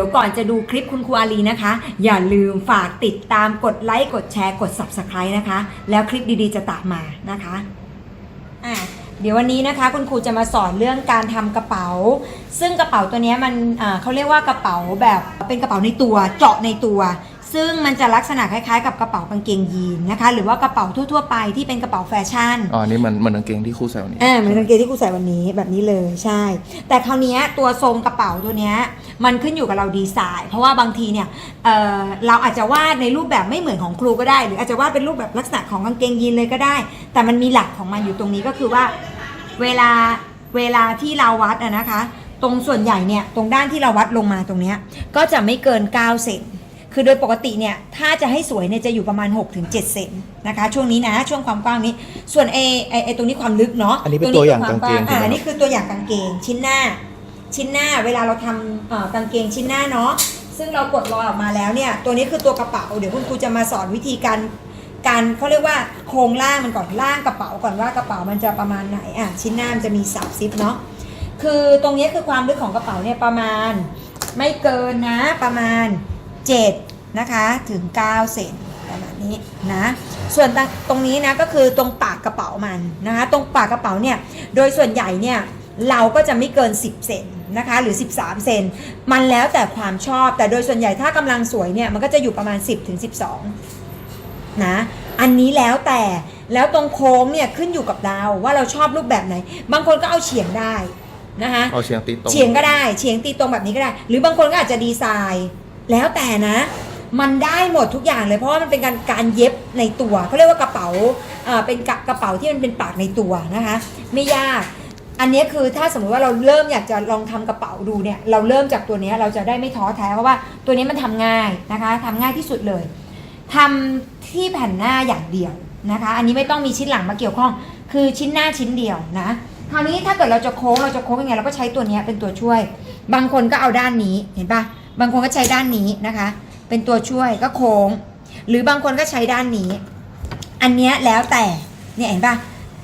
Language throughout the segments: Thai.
ดี๋ยวก่อนจะดูคลิปคุณครูอาลีนะคะ อย่าลืมฝากติดตามกดไลค์กดแชร์กด subscribe นะคะ แล้วคลิปดีๆจะตามมานะคะอะเดี๋ยววันนี้นะคะคุณครูจะมาสอนเรื่องการทำกระเป๋า ซึ่งกระเป๋าตัวนี้มันอ่าเขาเรียกว่ากระเป๋าแบบเป็นกระเป๋าในตัวเจาะในตัว ซึ่งมันจะลักษณะคล้ายๆ กับกระเป๋ากางเกงยีนนะคะ หรือว่ากระเป๋าทั่วๆไปที่เป็นกระเป๋าแฟชั่น อ๋อนี่มันมันกางเกงที่คู่ใส่วันนี้ อ่าเหมือนกางเกงที่กูใส่วันนี้แบบนี้เลยใช่ แต่คราวเนี้ยตัวทรงกระเป๋าตัวเนี้ยมันขึ้นอยู่กับเราดีไซน์ เพราะว่าบางทีเนี่ยเออเราอาจจะวาดในรูปแบบไม่เหมือนของครูก็ได้ หรืออาจจะวาดเป็นรูปแบบลักษณะของกางเกงยีนเลยก็ได้ แต่มันมีหลักของมันอยู่ตรงนี้ก็คือว่า เวลาเวลาที่เราวัดอะนะคะ ตรงส่วนใหญ่เนี่ยตรงด้านที่เราวัดลงมาตรงเนี้ยก็จะไม่เกิน9เซน คือโดยปกติเนี่ยถ้าจะให้สวยเนี่ยจะอยู่ประมาณ 6-7 เซนนะคะ ช่วงนี้นะ ช่วงความกว้างนี้ ส่วนเอไอไอตรงนี้ความลึกเนาะอันนี้เป็นตัวอย่างคืกางเกงควมว้อ่าใช่ไหมอันนี้คือตัวอย่างกางเกงชิ้นหน้า ชิ้นหน้าเวลาเราทำเอ่อกางเกงชิ้นหน้าเนาะซึ่งเรากดรอยออกมาแล้วเนี่ยตัวนี้คือตัวกระเป๋าเดี๋ยวคุณครูจะมาสอนวิธีการการเขาเรียกว่าโครงล่างมันก่อนล่างกระเป๋าก่อนว่ากระเป๋ามันจะประมาณไหนอะชิ้นหน้ามันจะมีสับซิปเนาะคือตรงนี้คือความลึกของกระเป๋าเนี่ยประมาณ ไม่เกินนะประมาณ 7นะคะถึง 9 เซนประมาณนี้นะส่วนตรงนี้นะก็คือตรงปากกระเป๋ามันนะคะตรงปากกระเป๋าเนี่ยโดยส่วนใหญ่เนี่ยเราก็จะไม่เกิน 10 เซนนะคะหรือ 13 เซนมันแล้วแต่ความชอบแต่โดยส่วนใหญ่ถ้ากำลังสวยเนี่ยมันก็จะอยู่ประมาณ 10ถึง12นะอันนี้แล้วแต่แล้วตรงโค้งเนี่ยขึ้นอยู่กับเราว่าเราชอบรูปแบบไหน บางคนก็เอาเฉียงได้นะคะเอาเชียงตีตรงเฉียงก็ได้เฉียงตีตรงแบบนี้ก็ได้ หรือบางคนก็อาจจะดีไซน์ แล้วแต่นะ มันได้หมดทุกอย่างเลยเพราะว่ามันเป็นการการเย็บในตัวเขาเรียกว่ากระเป๋าเป็นกระกระเป๋าที่มันเป็นปากในตัวนะคะ ไม่ยากอันนี้คือถ้าสมมติว่าเราเริ่มอยากจะลองทำกระเป๋าดูเนี่ยเราเริ่มจากตัวนี้เราจะได้ไม่ท้อแท้เพราะว่าตัวนี้มันทำง่ายนะคะทำง่ายที่สุดเลยทำที่แผ่นหน้าอย่างเดียวนะคะ อันนี้ไม่ต้องมีชิ้นหลังมาเกี่ยวข้อง คือชิ้นหน้าชิ้นเดียวนะคราวนี้ถ้าเกิดเราจะโค้งเราจะโค้งยังไงเราก็ใช้ตัวนี้เป็นตัวช่วย บางคนก็เอาด้านนี้เห็นปะ บางคนก็ใช้ด้านนี้นะคะ เป็นตัวช่วยก็โค้ง หรือบางคนก็ใช้ด้านนี้ อันนี้แล้วแต่เนี่ยเห็นปะ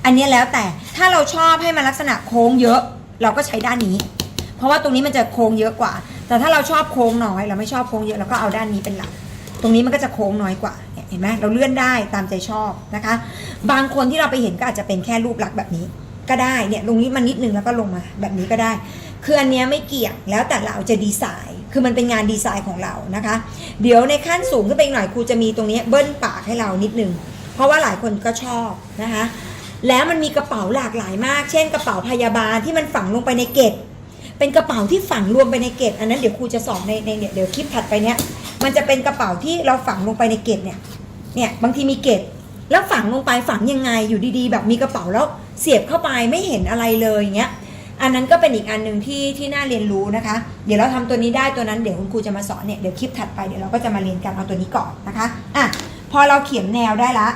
อันนี้แล้วแต่ถ้าเราชอบให้มันลักษณะโค้งเยอะ เราก็ใช้ด้านนี้ เพราะว่าตรงนี้มันจะโค้งเยอะกว่า แต่ถ้าเราชอบโค้งน้อย เราไม่ชอบโค้งเยอะเราก็เอาด้านนี้เป็นหลัก ตรงนี้มันก็จะโค้งน้อยกว่าเนี่ยเห็นไหมเราเลื่อนได้ตามใจชอบนะคะ บางคนที่เราไปเห็นก็อาจจะเป็นแค่รูปลักษณ์แบบนี้ก็ได้เนี่ยตรงนี้มันนิดนึงแล้วก็ลงมาแบบนี้ก็ได้ คืออันเนี้ยไม่เกี่ยงแล้วแต่เราจะดีไซน์ คือมันเป็นงานดีไซน์ของเรานะคะ เดี๋ยวในขั้นสูงขึ้นไปหน่อยครูจะมีตรงนี้เบิ้ลปากให้เรานิดนึง เพราะว่าหลายคนก็ชอบนะคะ แล้วมันมีกระเป๋าหลากหลายมาก เช่น กระเป๋าพยาบาลที่มันฝังลงไปในเกตเป็นกระเป๋าที่ฝังรวมไปในเกตอันนั้นเดี๋ยวครูจะสอนในในเนี่ยเดี๋ยวคลิปถัดไปเนี้ยมันจะเป็นกระเป๋าที่เราฝังลงไปในเกตเนี่ยเนี่ยบางทีมีเกตแล้วฝังลงไปฝังยังไงอยู่ดีๆ แบบมีกระเป๋าแล้วเสียบเข้าไปไม่เห็นอะไรเลยอย่างเงี้ย อันนั้นก็เป็นอีกอันหนึ่งที่ที่น่าเรียนรู้นะคะ เดี๋ยวเราทำตัวนี้ได้ตัวนั้นเดี๋ยวคุณครูจะมาสอนเนี่ยเดี๋ยวคลิปถัดไปเดี๋ยวเราก็จะมาเรียนกันเอาตัวนี้ก่อนนะคะอะพอเราเขียนแนวได้ละ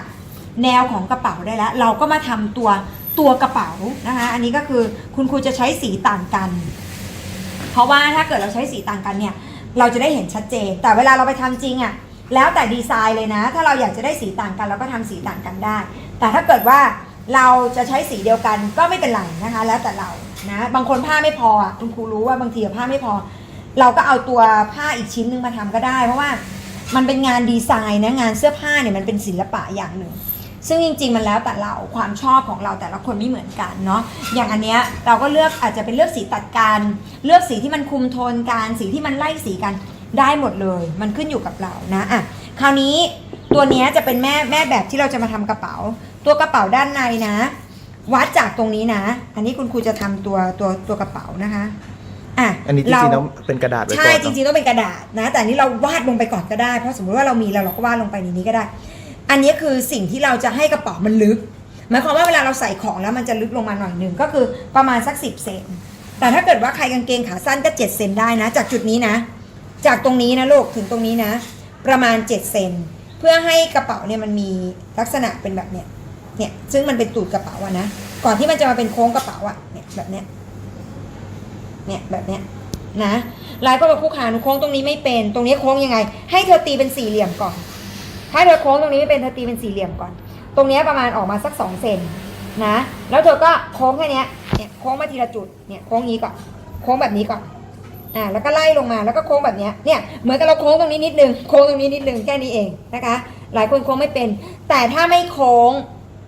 แนวของกระเป๋าได้แล้วเราก็มาทำตัวตัวกระเป๋านะคะ อันนี้ก็คือคุณครูจะใช้สีต่างกัน เพราะว่าถ้าเกิดเราใช้สีต่างกันเนี่ย เราจะได้เห็นชัดเจน แต่เวลาเราไปทำจริงอะ่ะแล้วแต่ดีไซน์เลยนะ ถ้าเราอยากจะได้สีต่างกัน เราก็ทำสีต่างกันได้ แต่ถ้าเกิดว่าเราจะใช้สีเดียวกันก็ไม่เป็นไรนะคะ แล้วแต่เรา นะ บางคนผ้าไม่พอคุณครูรู้ว่าบางทีผ้าไม่พอ เราก็เอาตัวผ้าอีกชิ้นหนึ่งมาทำก็ได้ เพราะว่ามันเป็นงานดีไซน์นะงานเสื้อผ้าเนี่ยมันเป็นศิลปะอย่างหนึ่ง ซึ่งจริง ๆ มันแล้วแต่เราความชอบของเราแต่ละคนไม่เหมือนกันเนาะอย่างอันเนี้ยเราก็เลือกอาจจะเป็นเลือกสีตัดกันเลือกสีที่มันคุมโทนกันสีที่มันไล่สีกันได้หมดเลย มันขึ้นอยู่กับเรานะอะคราวนี้ตัวเนี้ยจะเป็นแม่แม่แบบที่เราจะมาทำกระเป๋า ตัวกระเป๋าด้านในนะ วัดจากตรงนี้นะ อันนี้คุณครูจะทำตัวตัวตัวกระเป๋านะคะอะอันนี้จเราริงๆแล้วเป็นกระดาษไว้ก่อนใช่จเนอะริงๆต้องเป็นกระดาษนะ แต่อันนี้เราวาดลงไปก่อนก็ได้เพราะสมมติว่าเรามีแล้วเราก็วาดลงไปในนี้ก็ได้ อันนี้คือสิ่งที่เราจะให้กระเป๋ามันลึกหมายความว่าเวลาเราใส่ของแล้วมันจะลึกลงมาหน่อยหนึ่งก็คือประมาณสักสิบเซนแต่ถ้าเกิดว่าใครกางเกงขาสั้นก็เจ็ดเซนได้นะ จากจุดนี้นะ จากตรงนี้นะลูกถึงตรงนี้นะ ประมาณเจ็ดเซนเพื่อให้กระเป๋าเนี่ยมันมีลักษณะเป็นแบบเนี้ย เนี่ยซึ่งมันเป็นตูดกระเป๋าอะนะก่อนที่มันจะมาเป็นโค้งกระเป๋าอะเนี่ยแบบเนี้ยเนี่ยแบบเนี้ยนะหลายคนบอกคู่ขาหนูโค้งตรงนี้ไม่เป็น ตรงนี้โค้งยังไง ให้เธอตีเป็นสี่เหลี่ยมก่อน ถ้าเธอโค้งตรงนี้ไม่เป็นเธอตีเป็นสี่เหลี่ยมก่อน ตรงนี้ประมาณออกมาสักสองเซนนะแล้วเธอก็โค้งแค่นี้เนี่ยโค้งมาทีละจุดเนี่ยโค้งนี้ก่อนโค้งแบบนี้ก่อนอ่าแล้วก็ไล่ลงมาแล้วก็โค้งแบบเนี้ยเนี่ยเหมือนกับเราโค้งตรงนี้นิดนึงโค้งตรงนี้นิดนึงแค่นี้เองนะคะ หลายคนโค้งไม่เป็น แต่ถ้าไม่โค้ง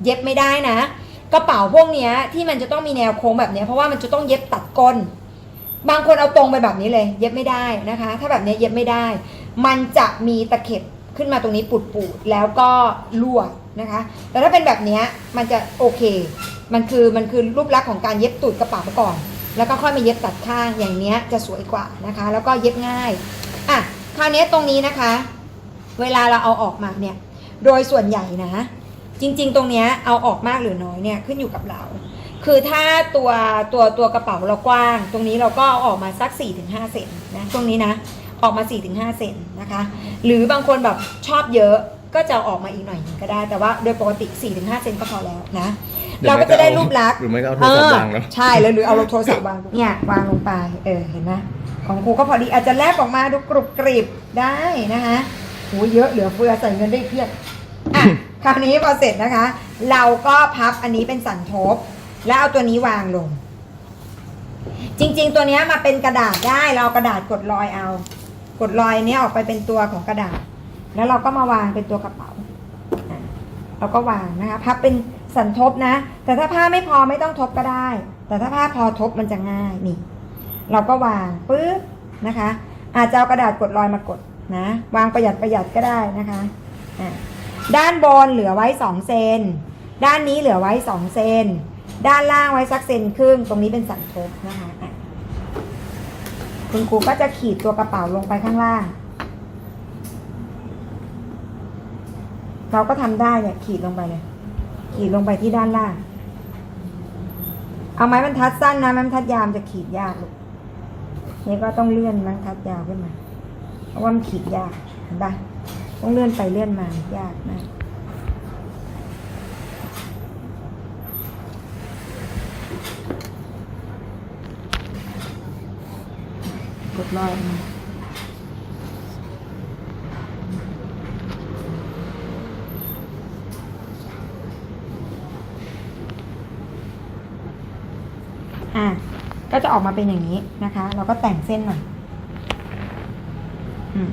เย็บไม่ได้นะ กระเป๋าพวกเนี้ยที่มันจะต้องมีแนวโค้งแบบเนี้ยเพราะว่ามันจะต้องเย็บตัดก้น บางคนเอาตรงไปแบบนี้เลย เย็บไม่ได้นะคะ ถ้าแบบนี้เย็บไม่ได้ มันจะมีตะเข็บขึ้นมาตรงนี้ปูดๆแล้วก็รั่วนะคะแต่ถ้าเป็นแบบนี้มันจะโอเค มันคือมันคือรูปลักษณ์ของการเย็บตูดกระเป๋าก่อน แล้วก็ค่อยมาเย็บตัดข้างอย่างเนี้ยจะสวยกว่านะคะ แล้วก็เย็บง่ายอะคราวนี้ตรงนี้นะคะ เวลาเราเอาออกมาเนี่ย โดยส่วนใหญ่นะ จริง ๆ ตรงเนี้ยเอาออกมากหรือน้อยเนี่ยขึ้นอยู่กับเรา คือถ้าตัวตัวตัวกระเป๋าเรากว้าง ตรงนี้เราก็เอาออกมาสัก 4-5 เซนนะตรงนี้นะออกมา 4-5 เซนนะคะ หรือบางคนแบบชอบเยอะก็จะเอาออกมาอีกหน่อยหนึ่งก็ได้ แต่ว่าโดยปกติ 4-5 เซนก็พอแล้วนะเดี๋ยวเราก็จะได้รูปลักษณ์หรือไม่ก็เอาโทรศัพท์วางแล้วเออใช่แล้วหรือเอาโทรศัพท์วางเนี่ยวางลงไปเออเห็นไหมของครูก็พอดีอาจจะแลบออกมาดูกรุบกริบได้นะคะโหเยอะเหลือเฟือใส่เงินได้เพียบอะ คราวนี้พอเสร็จนะคะ เราก็พับอันนี้เป็นสันทบ แล้วเอาตัวนี้วางลง จริง ๆ ตัวนี้มาเป็นกระดาษได้เราเอากระดาษกดรอยเอา กดรอยนี้ออกไปเป็นตัวของกระดาษ แล้วเราก็มาวางเป็นตัวกระเป๋าเราก็วางนะคะพับเป็นสันทบนะ แต่ถ้าผ้าไม่พอไม่ต้องทบก็ได้ แต่ถ้าผ้าพอทบมันจะง่ายนี่ เราก็วางปึ๊บนะคะ อาจจะเอากระดาษกดรอยมากดนะ วางประหยัดประหยัดก็ได้นะคะอะ ด้านบนเหลือไว้ 2 เซน ด้านนี้เหลือไว้ 2 เซน ด้านล่างไว้สักเซนครึ่ง ตรงนี้เป็นสันทบนะคะ คุณครูก็จะขีดตัวกระเป๋าลงไปข้างล่าง เราก็ทำได้เนี่ยขีดลงไปเลย ขีดลงไปที่ด้านล่าง เอาไม้บรรทัดสั้นนะไม้บรรทัดยาวมจะขีดยากลูกนี่ก็ต้องเลื่อนไม้บรรทัดยาวขึ้นมา เพราะว่ามันขีดยากเห็นปะ ต้องเลื่อนไปเลื่อนมายากมากกดรอยมาอะก็จะออกมาเป็นอย่างนี้นะคะ เราก็แต่งเส้นหน่อย อืม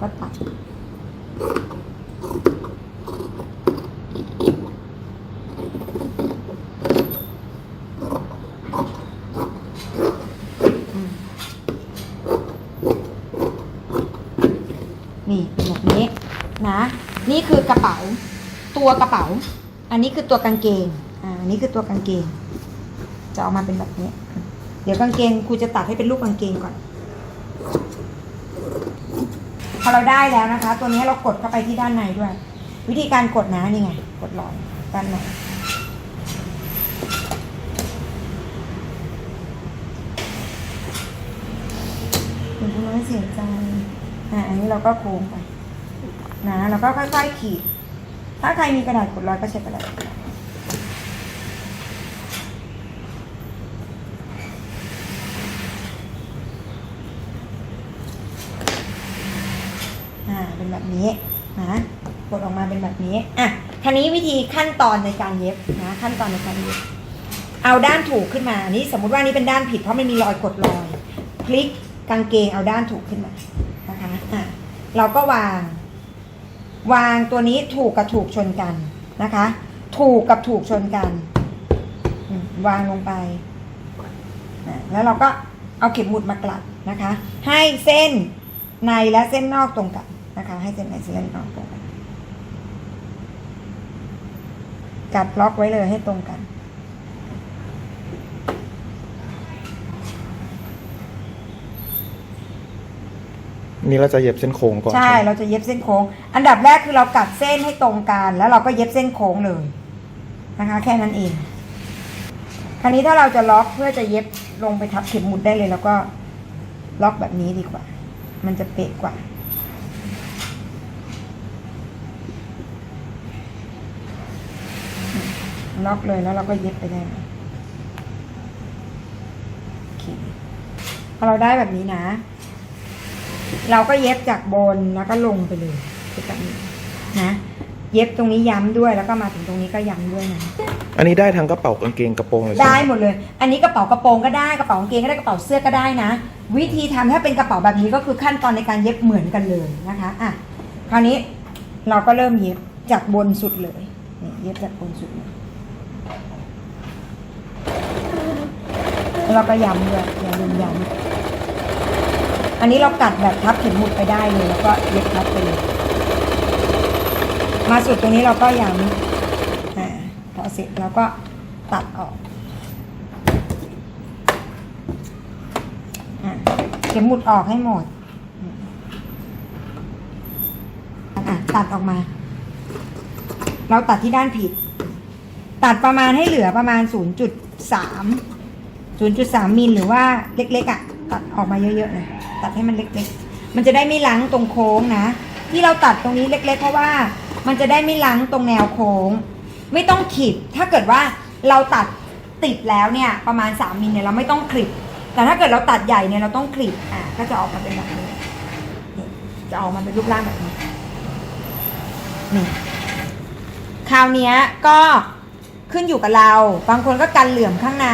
ก็ตัด นี่เป็นแบบนี้นะ นี่คือกระเป๋า ตัวกระเป๋า อันนี้คือตัวกางเกง อ่า อันนี้คือตัวกางเกง จะออกมาเป็นแบบนี้ เดี๋ยวกางเกงครูจะตัดให้เป็นรูปกางเกงก่อน พ อเราได้แล้วนะคะ ตัวนี้เรากดเข้าไปที่ด้านในด้วย วิธีการกดนะนี่ไงกดลอยด้านในคุณผู้ไม่เสียใจอะอันนี้เราก็โค้งไปนะแล้วก็ค่อยๆขีด ถ้าใครมีกระดาษกดรอยก็ใช้กระดาษกดรอยอ่า เป็นแบบนี้นะกดออกมาเป็นแบบนี้อะทีนี้วิธีขั้นตอนในการเย็บนะขั้นตอนในการเย็บเอาด้านถูกขึ้นมาอันี่สมมุติว่านี่เป็นด้านผิดเพราะมันมีรอยกดรอย พลิกกางเกงเอาด้านถูกขึ้นมานะคะอะเราก็วาง วางตัวนี้ถูกกับถูกชนกันนะคะ ถูกกับถูกชนกันวางลงไป แล้วเราก็เอาเข็มหมุดมากลัดนะคะ ให้เส้นในและเส้นนอกตรงกัน นะคะ ให้เส้นในเส้นนอกตรงกันกัดล็อกไว้เลยให้ตรงกัน นี่เราจะเย็บเส้นโค้งก่อนใช่ไหมเราจะเย็บเส้นโค้ง อันดับแรกคือเรากัดเส้นให้ตรงกันแล้วเราก็เย็บเส้นโค้งเลยนะคะ แค่นั้นเอง คราวนี้ถ้าเราจะล็อกเพื่อจะเย็บลงไปทับเข็มหมุดได้เลย แล้วก็ล็อกแบบนี้ดีกว่า มันจะเป๊ะกว่า ล็อกเลยแล้วเราก็เย็บไปได้เลยโอเคพอเราได้แบบนี้นะ เราก็เย็บจากบนแล้วก็ลงไปเลยเป็นแบบนี้นะ เย็บตรงนี้ย้ำด้วยแล้วก็มาถึงตรงนี้ก็ย้ำด้วยนะอันนี้ได้ทั้งกระเป๋ากางเกงกระโปรงเลยใช่ได้ไหมหมดเลย อันนี้กระเป๋ากระโปรงก็ได้กระเป๋ากางเกงก็ได้กระเป๋าเสื้อก็ได้นะ วิธีทำถ้าเป็นกระเป๋าแบบนี้ก็คือขั้นตอนในการเย็บเหมือนกันเลยนะคะอะคราวนี้เราก็เริ่มเย็บจากบนสุดเลยนี่เย็บจากบนสุดเลยแล้ว เราก็ย้ำด้วยอย่าลืมย้ำอันนี้เรากัดแบบทับเข็มหมุดไปได้เลยแล้วก็เย็บทับไปเลยมาสุดตรงนี้เราก็ย้ำอ่าพอเสร็จเราก็ตัดออกอะเข็มหมุดออกให้หมดอะตัดออกมา เราตัดที่ด้านผิด ตัดประมาณให้เหลือประมาณ 0.3 0.3มิลหรือว่าเล็กๆอะ ตัดออกมาเยอะๆหน่อยตัดให้มันเล็กๆ มันจะได้ไม่ล้างตรงโค้งนะ ที่เราตัดตรงนี้เล็ก ๆ เพราะว่ามันจะได้ไม่ล้างตรงแนวโค้ง ไม่ต้องขีดถ้าเกิดว่าเราตัดติดแล้วเนี่ยประมาณ 3มิลเนี่ยเราไม่ต้องคลิปแต่ถ้าเกิดเราตัดใหญ่เนี่ยเราต้องคลิปอะก็จะออกมาเป็นแบบนี้จะออกมาเป็นรูปร่างแบบนี้นี่คราวนี้ก็ขึ้นอยู่กับเรา บางคนก็กันเหลื่อมข้างใน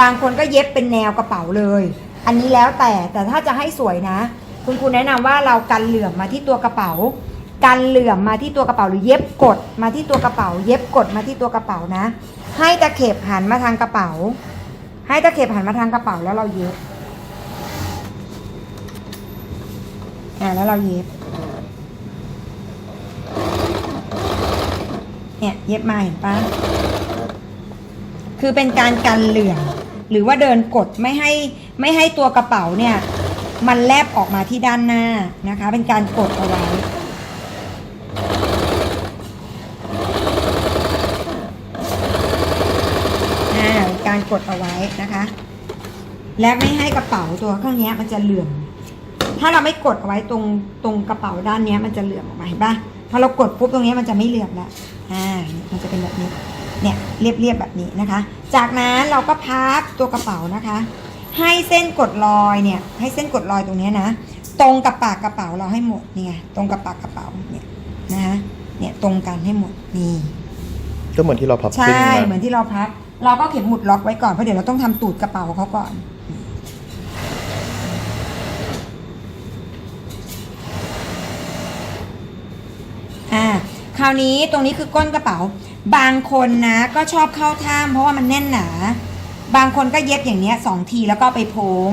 บางคนก็เย็บเป็นแนวกระเป๋าเลย อันนี้แล้วแต่แต่ถ้าจะให้สวยนะ คุณครูแนะนำว่าเรากันเหลื่อมมาที่ตัวกระเป๋า กันเหลื่อมมาที่ตัวกระเป๋าหรือเย็บกดมาที่ตัวกระเป๋า เย็บกดมาที่ตัวกระเป๋านะ ให้ตะเข็บหันมาทางกระเป๋า ให้ตะเข็บหันมาทางกระเป๋าแล้วเราเย็บอ่าแล้วเราเย็บเนี่ยเย็บมาเห็นปะคือเป็นการกันเหลื่อม หรือว่าเดินกดไม่ให้ไม่ให้ตัวกระเป๋าเนี่ยมันแลบออกมาที่ด้านหน้านะคะ เป็นการกดเอาไว้อ่าการกดเอาไว้นะคะ และไม่ให้กระเป๋าตัวข้างนี้มันจะเหลื่อม ถ้าเราไม่กดเอาไว้ตรงตรงกระเป๋าด้านนี้มันจะเหลื่อมออกมาเห็นปะพอเรากดปุ๊บตรงนี้มันจะไม่เหลื่อมแล้วอ่ามันจะเป็นแบบนี้ เนี่ยเรียบเรียบๆแบบนี้นะคะ จากนั้นเราก็พับตัวกระเป๋านะคะ ให้เส้นกดรอยเนี่ยให้เส้นกดรอยตรงเนี้ยนะ ตรงกับปากกระเป๋าเราให้หมดนี่ไงตรงกับปากกระเป๋าเนี่ยนะคะเนี่ยตรงกันให้หมดนี่ก็เหมือนที่เราพับใช่ขึ้นมาเหมือนที่เราพับ เราก็เข็มหมุดล็อกไว้ก่อนเพราะเดี๋ยวเราต้องทำตูดกระเป๋าเขาก่อนอ่าคราวนี้ตรงนี้คือก้นกระเป๋า บางคนนะก็ชอบเข้าท่ามเพราะว่ามันแน่นหนา บางคนก็เย็บอย่างเนี้ยสองทีแล้วก็ไปโพง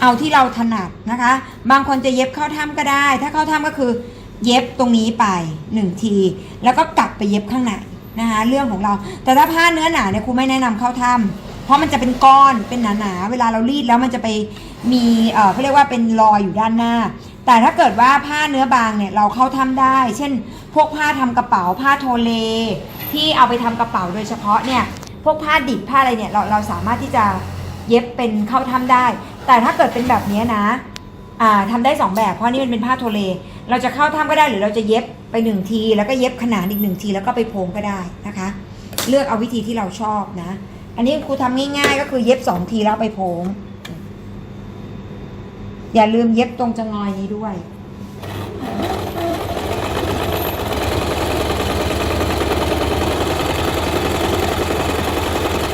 เอาที่เราถนัดนะคะ บางคนจะเย็บเข้าท่ามก็ได้ ถ้าเข้าท่ามก็คือเย็บตรงนี้ไปหนึ่งที แล้วก็กลับไปเย็บข้างในนะคะเรื่องของเรา แต่ถ้าผ้าเนื้อหนาเนี่ยครูไม่แนะนำเข้าท่ามเพราะมันจะเป็นก้อนเป็นหนาๆเวลาเรารีดแล้วมันจะไปมีเอ่อเขาเรียกว่าเป็นรอยอยู่ด้านหน้า แต่ถ้าเกิดว่าผ้าเนื้อบางเนี่ยเราเข้าท่ามได้ เช่น พวกผ้าทำกระเป๋าผ้าโทเล ที่เอาไปทำกระเป๋าโดยเฉพาะเนี่ยพวกผ้าดิบผ้าอะไรเนี่ยเราเราสามารถที่จะเย็บเป็นเข้าท่ามได้ แต่ถ้าเกิดเป็นแบบนี้นะอ่าทำได้สองแบบเพราะนี่มันเป็นผ้าโทเล เราจะเข้าถ้ำก็ได้หรือเราจะเย็บไปหนึ่งที แล้วก็เย็บขนานอีกหนึ่งทีแล้วก็ไปโพงก็ได้นะคะ เลือกเอาวิธีที่เราชอบนะ อันนี้ครูทำง่ายๆ ก็คือเย็บสองทีแล้วไปโพงอย่าลืมเย็บตรงจะงอยนี้ด้วย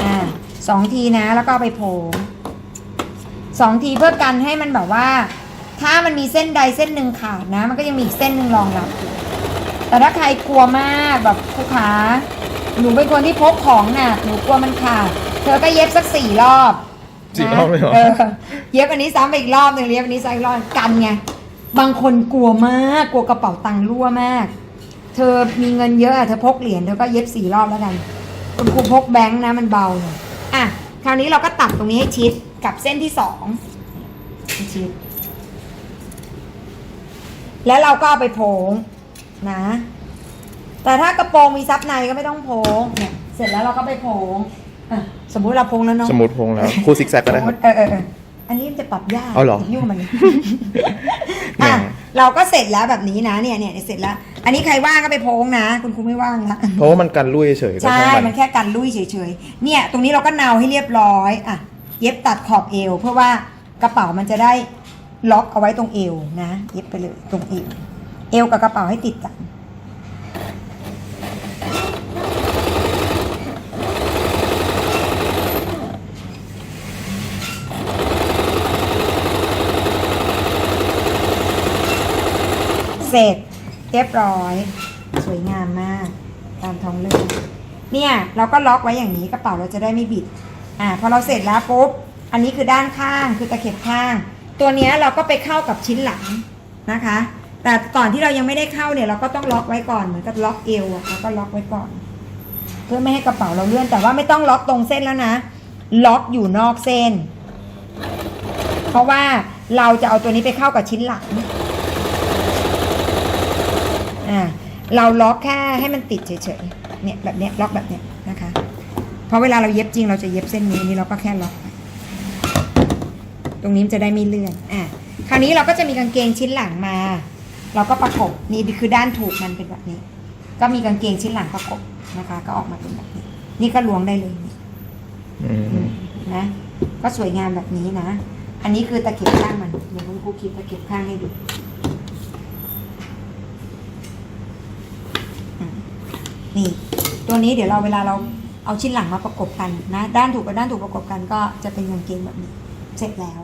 อ่า สองทีนะ แล้วก็เอาไปโผงสองทีเพื่อกันให้มันแบบว่า ถ้ามันมีเส้นใดเส้นหนึ่งขาดนะ มันก็ยังมีอีกเส้นหนึ่งรองรับอยู่แต่ถ้าใครกลัวมากแบบครูขาหนูเป็นคนที่พกของหนักหนูกลัวมันขาด เธอก็เย็บสักสี่รอบสี่รอบเลยเหรอเออเย็บอันนี้ซ้ำไปอีกรอบหนึ่งเย็บอันนี้ซ้ำอีกรอบกันไงบางคนกลัวมากกลัวกระเป๋าตังค์รั่วมาก เธอมีเงินเยอะอะเธอพกเหรียญเธอก็เย็บสี่รอบแล้วกันคุณครูพกแบงค์นะมันเบาหน่อยอะ คราวนี้เราก็ตัดตรงนี้ให้ชิดกับเส้นที่สองให้ชิด แล้วเราก็เอาไปโพงนะ แต่ถ้ากระโปรงมีซับในก็ไม่ต้องโพงเนี่ยเสร็จแล้วเราก็ไปโพงอะสมมุติเราโพงแล้วเนาะสมมติพงแล้วครูซิกแซกก็ได้ครับ เออเออเอออันนี้มันจะปรับยากเอาเหรอ ยุ่งมันแหมอะเราก็เสร็จแล้วแบบนี้นะเนี่ยเนี่ยเสร็จแล้ว อันนี้ใครว่างก็ไปโพงนะ คุณครูไม่ว่างนะเพราะว่ามันกันลุยเฉยใช่มันแค่กันลุยเฉยๆเนี่ย ตรงนี้เราก็เนาให้เรียบร้อยอะเย็บตัดขอบเอว เพื่อว่ากระเป๋ามันจะได้ล็อกเอาไว้ตรงเอวนะ เย็บไปเลยตรงเอวเอวกับกระเป๋าให้ติดกันเสร็จ รียบร้อย สวยงามมาก ตามท้องเรื่องเนี่ยเราก็ล็อกไว้อย่างนี้กระเป๋าเราจะได้ไม่บิด อ่าพอเราเสร็จแล้วปุ๊บ อันนี้คือด้านข้างคือตะเข็บข้าง ตัวเนี้ยเราก็ไปเข้ากับชิ้นหลังนะคะ แต่ก่อนที่เรายังไม่ได้เข้าเนี่ยเราก็ต้องล็อกไว้ก่อนเหมือนกับล็อกเอวอะเราก็ล็อกไว้ก่อน เพื่อไม่ให้กระเป๋าเราเลื่อนแต่ว่าไม่ต้องล็อกตรงเส้นแล้วนะ ล็อกอยู่นอกเส้น เพราะว่าเราจะเอาตัวนี้ไปเข้ากับชิ้นหลัง อ่าเราล็อกแค่ให้มันติดเฉยๆเนี่ยแบบเนี้ยล็อกแบบเนี้ยนะคะเพราะเวลาเราเย็บจริงเราจะเย็บเส้นนี้นี่เราก็แค่ล็อกไปตรงนี้มันจะได้ไม่เลื่อนอะคราวนี้เราก็จะมีกางเกงชิ้นหลังมา เราก็ประกบนี่คือด้านถูกมันเป็นแบบนี้ ก็มีกางเกงชิ้นหลังประกบนะคะ ก็ออกมาเป็นแบบนี้ นี่ก็ล้วงได้เลยนี่อืมนะ ก็สวยงามแบบนี้นะ อันนี้คือตะเข็บข้างมันเดี๋ยวคุณครูคิดตะเข็บข้างให้ดูอืม นี่ ตัวนี้เดี๋ยวเราเวลาเราเอาชิ้นหลังมาประกบกันนะ ด้านถูกกับด้านถูกประกบกันก็จะเป็นกางเกงแบบนี้ เสร็จแล้ว